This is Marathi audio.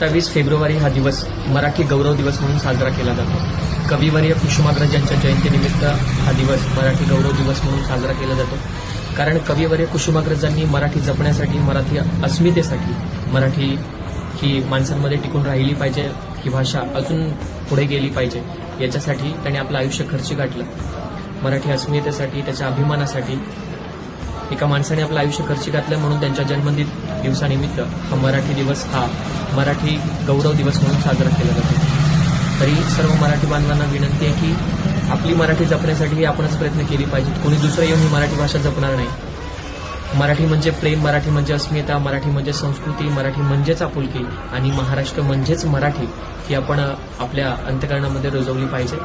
सत्तावीस फेब्रुवारी हा दिवस मराठी गौरव दिवस म्हणून साजरा केला जातो. कविवर्य कुसुमाग्रज यांच्या जयंतीनिमित्त हा दिवस मराठी गौरव दिवस म्हणून साजरा केला जातो. कारण कविवर्य कुसुमाग्रजांनी मराठी जपण्यासाठी मराठी अस्मितेसाठी मराठी ही माणसांमध्ये टिकून राहिली पाहिजे ही भाषा अजून पुढे गेली पाहिजे याच्यासाठी त्यांनी आपलं आयुष्य खर्ची गाठलं. मराठी अस्मितेसाठी त्याच्या अभिमानासाठी एका माणसाने आपलं आयुष्य खर्ची घातलं म्हणून त्यांच्या जन्मदिन दिवसानिमित्त हा मराठी दिवस हा मराठी गौरव दिवस म्हणून साजरा केला जातो. तरी सर्व मराठी बांधवांना विनंती आहे की आपली मराठी जपण्यासाठी आपणच प्रयत्न केले पाहिजेत. कोणी दुसरं येऊन ही मराठी भाषा जपणार नाही. मराठी म्हणजे प्रेम मराठी म्हणजे अस्मिता मराठी म्हणजे संस्कृती मराठी म्हणजेच आपुलकी आणि महाराष्ट्र म्हणजेच मराठी ही आपण आपल्या अंतकरणामध्ये रुजवली पाहिजे.